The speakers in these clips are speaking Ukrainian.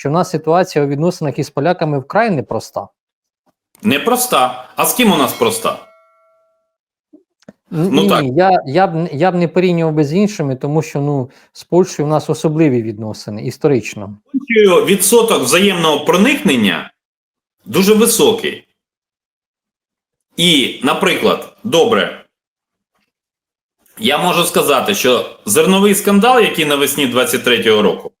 що в нас ситуація у відносинах із поляками вкрай непроста. Непроста. А з ким у нас проста? Ні, Ну, так. я, я, б, я б не порівнював би з іншими, тому що ну, з Польщею у нас особливі відносини історично. Що Відсоток взаємного проникнення дуже високий. І, наприклад, добре, я можу сказати, що зерновий скандал, який навесні 23-го року,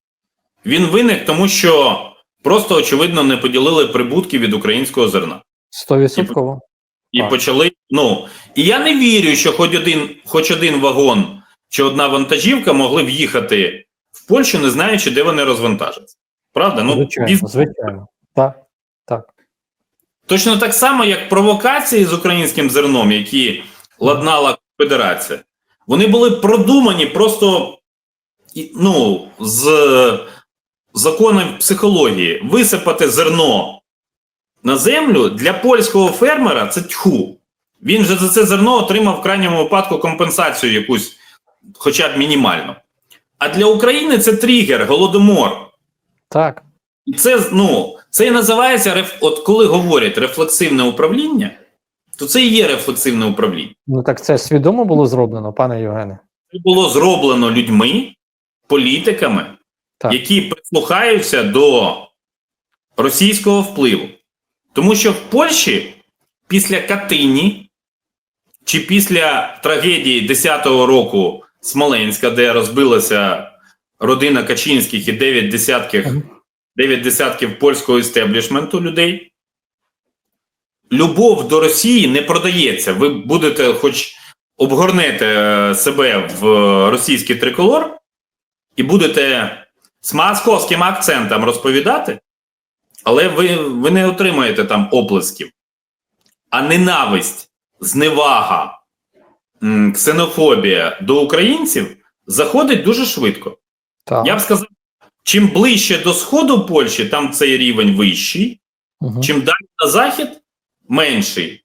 він виник тому, що просто, очевидно, не поділили прибутки від українського зерна. Стовідсотково. І Так. почали. Ну, і я не вірю, що хоч один, хоч один вагон чи одна вантажівка могли в'їхати в Польщу, не знаючи, де вони розвантажаться. Правда? Ну, звичайно, біз- звичайно. Так, так. Точно так само, як провокації з українським зерном, які ладнала Федерація, вони були продумані просто ну, з законів психології. Висипати зерно на землю для польського фермера це тьху. Він же за це зерно отримав в крайньому випадку компенсацію якусь, хоча б мінімальну. А для України це тригер, голодомор. Так. І це ну, це і називається от коли говорять рефлексивне управління, то це і є рефлексивне управління. Ну так це свідомо було зроблено, пане Євгене. Це було зроблено людьми, політиками, Так. які прислухаються до російського впливу. Тому що в Польщі після Катині чи після трагедії 10-го року Смоленська, де розбилася родина Качинських і 9 десятків, 9 десятків польського істеблішменту людей, любов до Росії не продається. Ви будете, хоч обгорнете е, себе в російський триколор і будете з московським акцентом розповідати, але ви, ви не отримаєте там оплесків. А ненависть, зневага, ксенофобія до українців заходить дуже швидко. Так. Я б сказав, чим ближче до сходу Польщі, там цей рівень вищий, Мгм. чим далі на захід менший.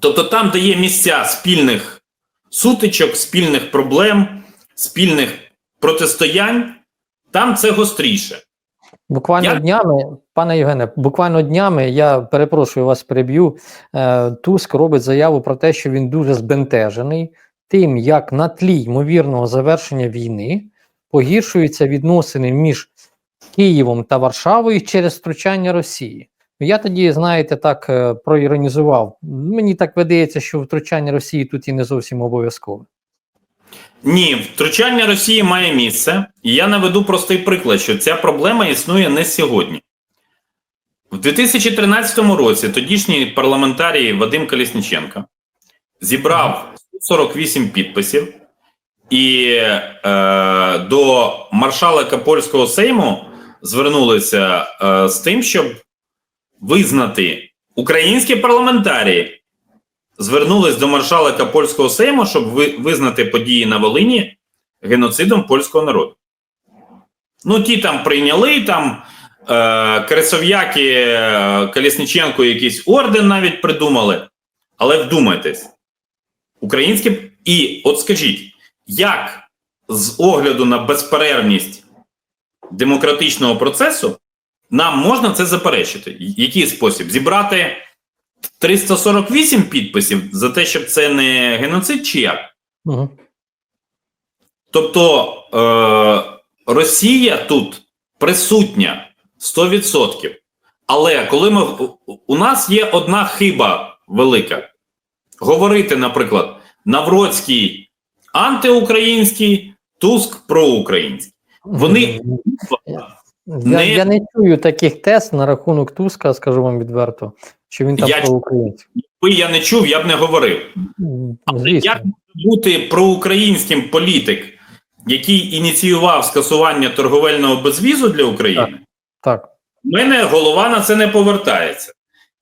Тобто там, де є місця спільних сутичок, спільних проблем, спільних протистоянь, там це гостріше. Буквально Я- днями, пане Євгене, буквально днями, я перепрошую вас, переб'ю. Е, Туск робить заяву про те, що він дуже збентежений тим, як на тлі ймовірного завершення війни погіршуються відносини між Києвом та Варшавою через втручання Росії. Ну, Я тоді, знаєте, так е, проіронізував. Мені так видається, що втручання Росії тут і не зовсім обов'язкове. Ні, втручання Росії має місце, я наведу простий приклад, що ця проблема існує не сьогодні. В 2013 році тодішній парламентарій Вадим Колісніченко зібрав 48 підписів і е, до маршалика польського сейму звернулися е, з тим, щоб визнати українські парламентарії звернулись до маршалика польського сейму, щоб ви, визнати події на Волині геноцидом польського народу. Ну, ті там прийняли там е, Кресов'яки, е, Колісниченко якийсь орден навіть придумали. Але вдумайтесь, українські. І от скажіть, як з огляду на безперервність демократичного процесу нам можна це заперечити? Який спосіб? Зібрати 348 підписів за те, щоб це не геноцид, чи як? Угу. Тобто е, Росія тут присутня 100%. Але коли ми у нас є одна хиба велика: говорити, наприклад, Навроцький антиукраїнський, Туск проукраїнський. Вони Я, Не- я не чую таких тез на рахунок Туска, скажу вам відверто, що він там Я- про українців. би я не чув, я б не говорив. Але як може бути проукраїнським політик, який ініціював скасування торговельного безвізу для України? Так. У мене голова на це не повертається.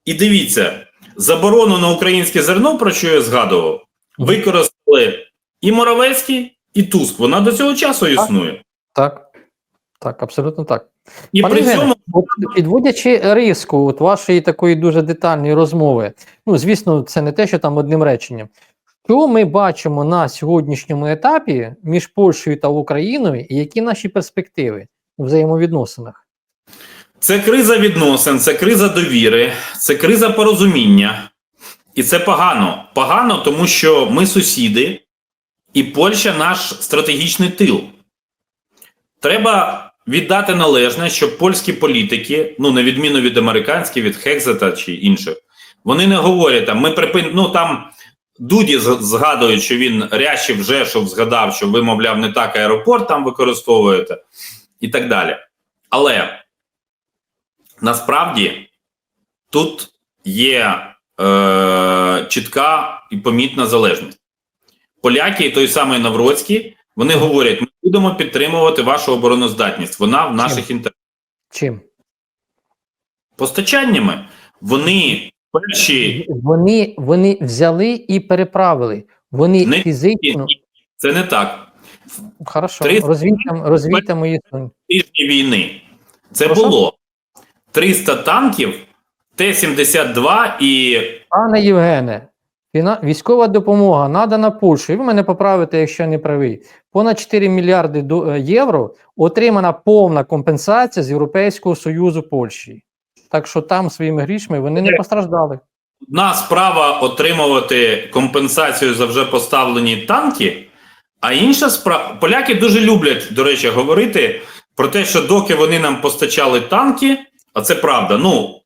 І дивіться, заборону на українське зерно, про що я згадував, використали і Моровецький, і Туск. Вона до цього часу існує. Так, так, абсолютно так. І Пане при Євгене, цьому підводячи риску от вашої такої дуже детальної розмови, ну звісно, це не те, що там одним реченням. Що ми бачимо на сьогоднішньому етапі між Польщею та Україною, і які наші перспективи? у взаємовідносинах. Це криза відносин, це криза довіри, це криза порозуміння. І це погано. Погано, тому що ми сусіди, і Польща наш стратегічний тил. Треба віддати належне, що польські політики, ну на відміну від американських, від Хекзета чи інших, вони не говорять там, ми припин... ну там Дуді згадують, що він Рящів Жешов згадав, що ви, мовляв, не так аеропорт там використовуєте, і так далі. Але насправді тут є е, чітка і помітна залежність. Поляки і той самий Навроцький, вони говорять: ми будемо підтримувати вашу обороноздатність. Вона в наших інтересах. Чим? Постачаннями вони перші, Вони, вони взяли і переправили. Вони Не фізично. це не так. Хорошо, розвійте, розвійте мої сумні. Тижні війни це Прошу? було 300 танків, Т-72 і Пане Євгене, фіна... військова допомога надана Польщі. Ви мене поправите, якщо не правий. Понад 4 мільярди е, євро отримана повна компенсація з Європейського Союзу Польщі. Так що там своїми грішми вони не постраждали. одна справа отримувати компенсацію за вже поставлені танки, а інша справа. Поляки дуже люблять, до речі, говорити про те, що доки вони нам постачали танки, а це правда. Ну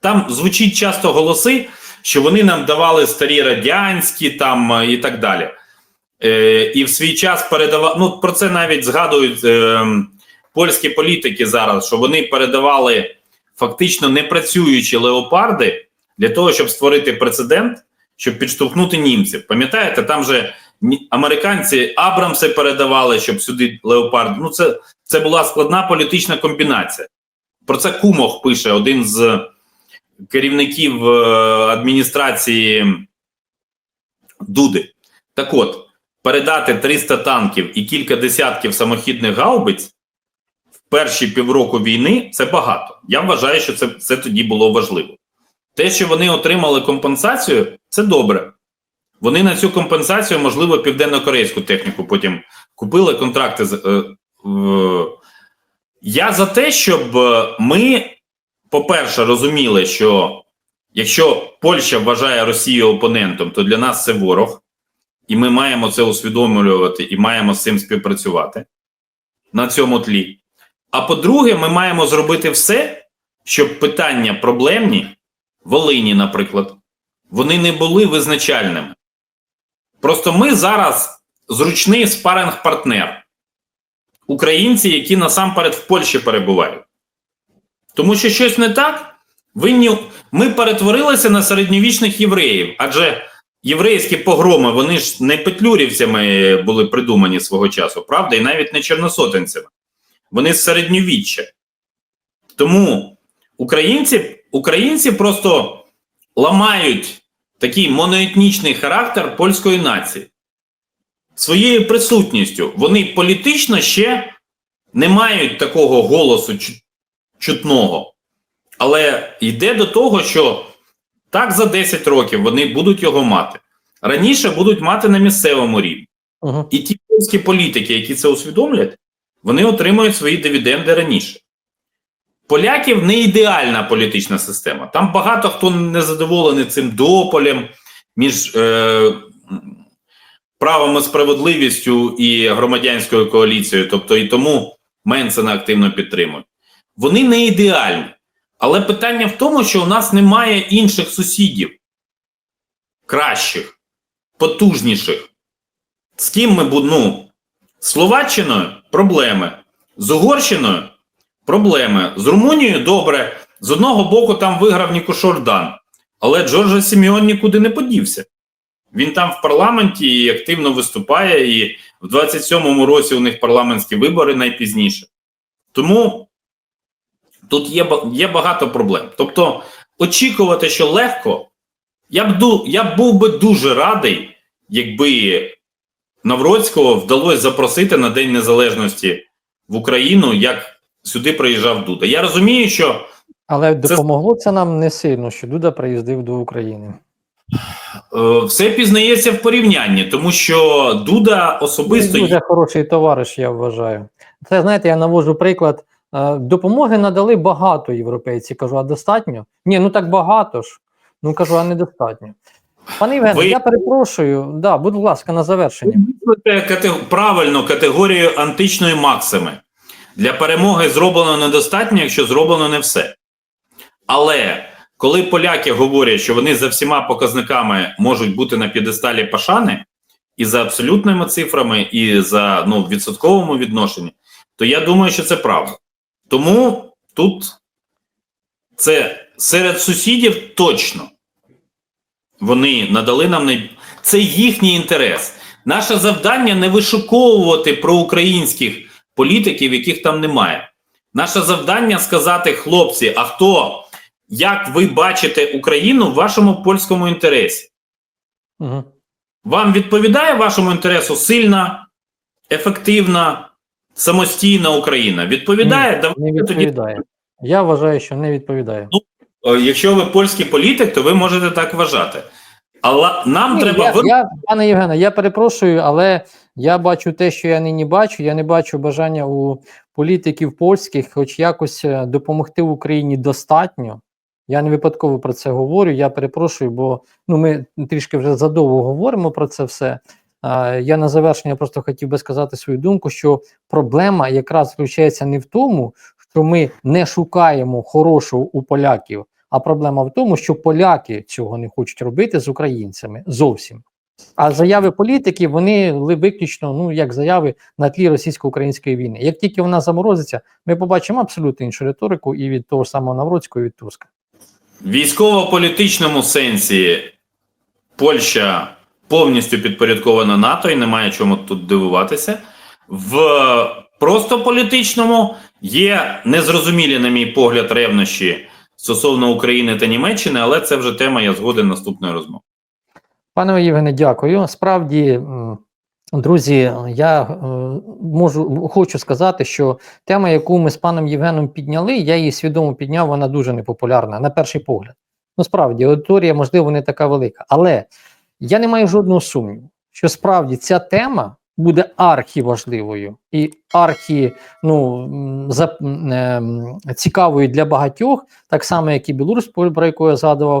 там звучить часто голоси, що вони нам давали старі радянські там е, і так далі. Е, і в свій час передавали. Ну про це навіть згадують е, польські політики зараз, що вони передавали фактично непрацюючі леопарди для того, щоб створити прецедент, щоб підштовхнути німців. Пам'ятаєте, там же американці Абрамси передавали, щоб сюди леопард. Ну, це, це була складна політична комбінація. Про це Кумох пише один з керівників е, адміністрації Дуди. Так от, передати 300 танків і кілька десятків самохідних гаубиць в перші півроку війни це багато. Я вважаю, що це, це тоді було важливо. Те, що вони отримали компенсацію, це добре. Вони на цю компенсацію, можливо, південно-корейську техніку потім купили контракти. е, Я за те, щоб е, ми, по-перше, розуміли, що якщо Польща вважає Росію опонентом, то для нас це ворог, і ми маємо це усвідомлювати і маємо з цим співпрацювати на цьому тлі. А по-друге, ми маємо зробити все, щоб питання проблемні, Волині, наприклад, вони не були визначальними. Просто ми зараз зручний спаринг-партнер. Українці, які насамперед в Польщі перебувають. Тому що щось не так, винні... ми перетворилися на середньовічних євреїв, адже єврейські погроми, вони ж не петлюрівцями були придумані свого часу, правда, і навіть не чорносотенцями. Вони з середньовіччя. Тому українці, українці просто ламають такий моноетнічний характер польської нації. Своєю присутністю вони політично ще не мають такого голосу чутного. Але йде до того, що так за 10 років вони будуть його мати. Раніше будуть мати на місцевому рівні. Угу. І ті польські політики, які це усвідомлять, вони отримують свої дивіденди раніше. Поляків не ідеальна політична система. Там багато хто не задоволений цим дополем між е, правом і справедливістю і громадянською коаліцією. Тобто і тому Менсена активно підтримують. Вони не ідеальні. Але питання в тому, що у нас немає інших сусідів кращих, потужніших. З ким ми? Ну, Словаччиною проблеми. З Угорщиною проблеми. З Румунією добре. З одного боку там виграв Нікушордан, але Джорджа Сіміон нікуди не подівся. Він там в парламенті і активно виступає, і в 27-му році у них парламентські вибори найпізніше. Тому тут є, є багато проблем. Тобто, очікувати, що легко, я б, я б був би дуже радий, якби Навроцького вдалося запросити на День Незалежності в Україну, як сюди приїжджав Дуда. Я розумію, що Але Це- допомогло це нам не сильно, що Дуда приїздив до України. Е, Все пізнається в порівнянні, тому що Дуда особисто дуже хороший товариш, я вважаю. Це знаєте, я навожу приклад. Е, Допомоги надали багато європейці. Кажу, а достатньо? Ні, ну так багато ж. Ну кажу, а недостатньо. Пане Євгене, Ви- я перепрошую. Да, будь ласка, на завершення. мислите кате- правильно категорію античної максими. Для перемоги зроблено недостатньо, якщо зроблено не все. Але коли поляки говорять, що вони за всіма показниками можуть бути на п'єдесталі Пашани, і за абсолютними цифрами, і за ну, відсотковому відношенні, то я думаю, що це правда. Тому тут це серед сусідів точно вони надали нам най... це їхній інтерес. Наше завдання не вишуковувати проукраїнських політиків, яких там немає. Наше завдання сказати, хлопці, а хто, як ви бачите Україну в вашому польському інтересі? Угу. Вам відповідає вашому інтересу сильна, ефективна, самостійна Україна? Відповідає? Не Давайте тоді відповідає. Я вважаю, що не відповідає. Е, Якщо ви польський політик, то ви можете так вважати. Але нам Ні, треба я, я, пане Євгене, я перепрошую, але я бачу те, що я нині бачу. Я не бачу бажання у політиків польських, хоч якось е, допомогти Україні достатньо. Я не випадково про це говорю. Я перепрошую, бо ну ми трішки вже задовго говоримо про це все. Я на завершення просто хотів би сказати свою думку, що проблема якраз заключається не в тому, що ми не шукаємо хорошого у поляків, а проблема в тому, що поляки цього не хочуть робити з українцями зовсім. А заяви політиків вони виключно ну як заяви на тлі російсько-української війни. Як тільки вона заморозиться, ми побачимо абсолютно іншу риторику і від того самого Навроцького, і від Туска. Військово-політичному сенсі Польща повністю підпорядкована НАТО і немає чому тут дивуватися. В просто політичному є незрозумілі, на мій погляд, ревнощі стосовно України та Німеччини, але це вже тема я згоден наступної розмови. Пане Євгене, дякую. Справді, друзі, я е, можу хочу сказати, що тема, яку ми з паном Євгеном підняли, я її свідомо підняв, вона дуже непопулярна на перший погляд. Ну, справді, аудиторія, можливо, не така велика. Але я не маю жодного сумніву, що справді ця тема буде архіважливою і архі ну, за, м, ем, цікавою для багатьох, так само, як і Білорусь, про яку я згадував.